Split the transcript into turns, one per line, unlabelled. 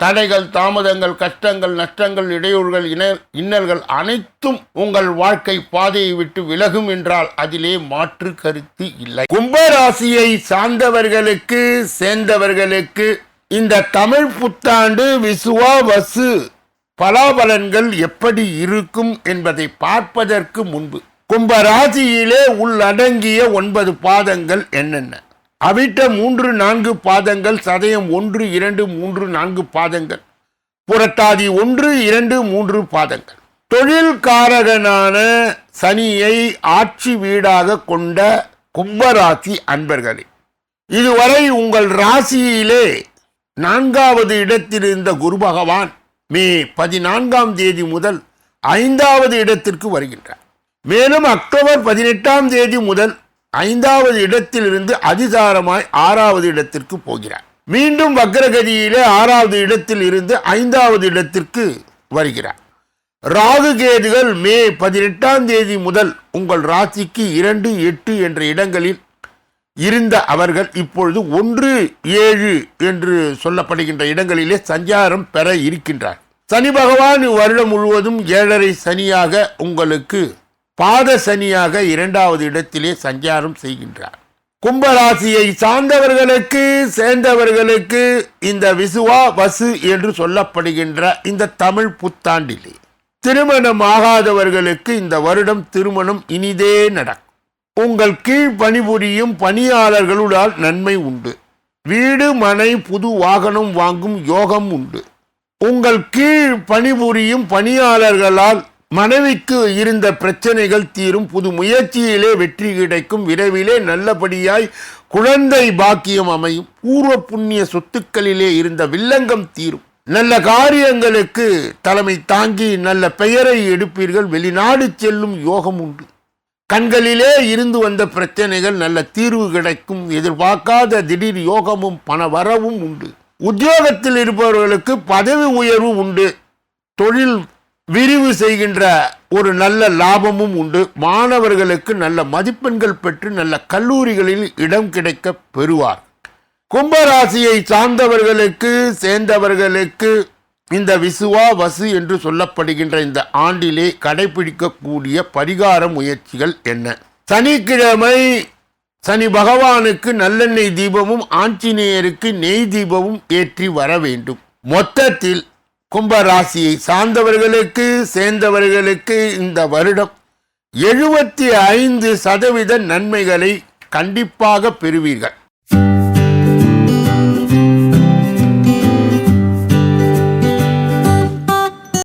தடைகள் தாமதங்கள் கஷ்டங்கள் நஷ்டங்கள் இடையூறுகள் இன இன்னல்கள் அனைத்தும் உங்கள் வாழ்க்கை பாதையை விட்டு விலகும் என்றால் அதிலே மாற்று கருத்து இல்லை. கும்பராசியை சார்ந்தவர்களுக்கு சேர்ந்தவர்களுக்கு இந்த தமிழ் புத்தாண்டு விசுவா வசு பலாபலன்கள் எப்படி இருக்கும் என்பதை பார்ப்பதற்கு முன்பு கும்பராசியிலே உள்ளடங்கிய ஒன்பது பாதங்கள் என்னென்ன? அவிட்ட மூன்று நான்கு பாதங்கள் சதயம் ஒன்று இரண்டு மூன்று நான்கு பாதங்கள். புரட்டாதி ஒன்று இரண்டு மூன்று பாதங்கள். தொழில்காரகனான சனியை ஆட்சி வீடாக கொண்ட கும்பராசி அன்பர்களே இதுவரை உங்கள் ராசியிலே நான்காவது இடத்தில் இருந்த குரு பகவான் மே பதினான்காம் தேதி முதல் ஐந்தாவது இடத்திற்கு வருகின்றார். மேலும் அக்டோபர் பதினெட்டாம் தேதி முதல் ஐந்தாவது இடத்திலிருந்து அதிசாரமாய் ஆறாவது இடத்திற்கு போகிறார். மீண்டும் வக்ரகதியிலே ஆறாவது இடத்தில் இருந்து ஐந்தாவது இடத்திற்கு வருகிறார். ராகு கேதுகள் மே பதினெட்டாம் தேதி முதல் உங்கள் ராசிக்கு இரண்டு எட்டு என்ற இடங்களில் இருந்த அவர்கள் இப்பொழுது ஒன்று ஏழு என்று சொல்லப்படுகின்ற இடங்களிலே சஞ்சாரம் பெற இருக்கின்றார். சனி பகவான் வருடம் முழுவதும் ஏழரை சனியாக உங்களுக்கு பாத சனியாக இரண்டாவது இடத்திலே சஞ்சாரம் செய்கின்றார். கும்பராசியை சார்ந்தவர்களுக்கு சேர்ந்தவர்களுக்கு இந்த விசுவா வசு என்று சொல்லப்படுகின்ற இந்த தமிழ் புத்தாண்டிலே. திருமணம் ஆகாதவர்களுக்கு இந்த வருடம் திருமணம் இனிதே நடக்கும். உங்கள் கீழ் பணிபுரியும் பணியாளர்களுடன் நன்மை உண்டு. வீடு மனை புது வாகனம் வாங்கும் யோகம் உண்டு. உங்கள் கீழ் பணிபுரியும் பணியாளர்களால் மனைவிக்கு இருந்த பிரச்சனைகள் தீரும். புது முயற்சியிலே வெற்றி கிடைக்கும். விரைவிலே நல்லபடியாய் குழந்தை பாக்கியம் அமையும். பூர்வ புண்ணிய சொத்துக்களிலே இருந்த வில்லங்கம் தீரும். நல்ல காரியங்களுக்கு தலைமை தாங்கி நல்ல பெயரை எடுப்பீர்கள். வெளிநாடு செல்லும் யோகம் உண்டு. கண்களிலே இருந்து வந்த பிரச்சனைகள் நல்ல தீர்வு கிடைக்கும். எதிர்பார்க்காத திடீர் யோகமும் பண வரவும் உண்டு. உத்தியோகத்தில் இருப்பவர்களுக்கு பதவி உயர்வு உண்டு. தொழில் விரிவு செய்கின்ற ஒரு நல்ல லாபமும் உண்டு. மாணவர்களுக்கு நல்ல மதிப்பெண்கள் பெற்று நல்ல கல்லூரிகளில் இடம் கிடைக்க பெறுவார். கும்பராசியை சார்ந்தவர்களுக்கு சேர்ந்தவர்களுக்கு இந்த விசுவா வசு என்று சொல்லப்படுகின்ற இந்த ஆண்டிலே கடைபிடிக்கக்கூடிய பரிகார முயற்சிகள் என்ன? சனிக்கிழமை சனி பகவானுக்கு நல்லெண்ணெய் தீபமும் ஆஞ்சநேயருக்கு நெய் தீபமும் ஏற்றி வர வேண்டும். மொத்தத்தில் கும்பராசியை சார்ந்தவர்களுக்கு சேர்ந்தவர்களுக்கு இந்த வருடம் எழுபத்தி ஐந்து சதவீத நன்மைகளை கண்டிப்பாக பெறுவீர்கள்.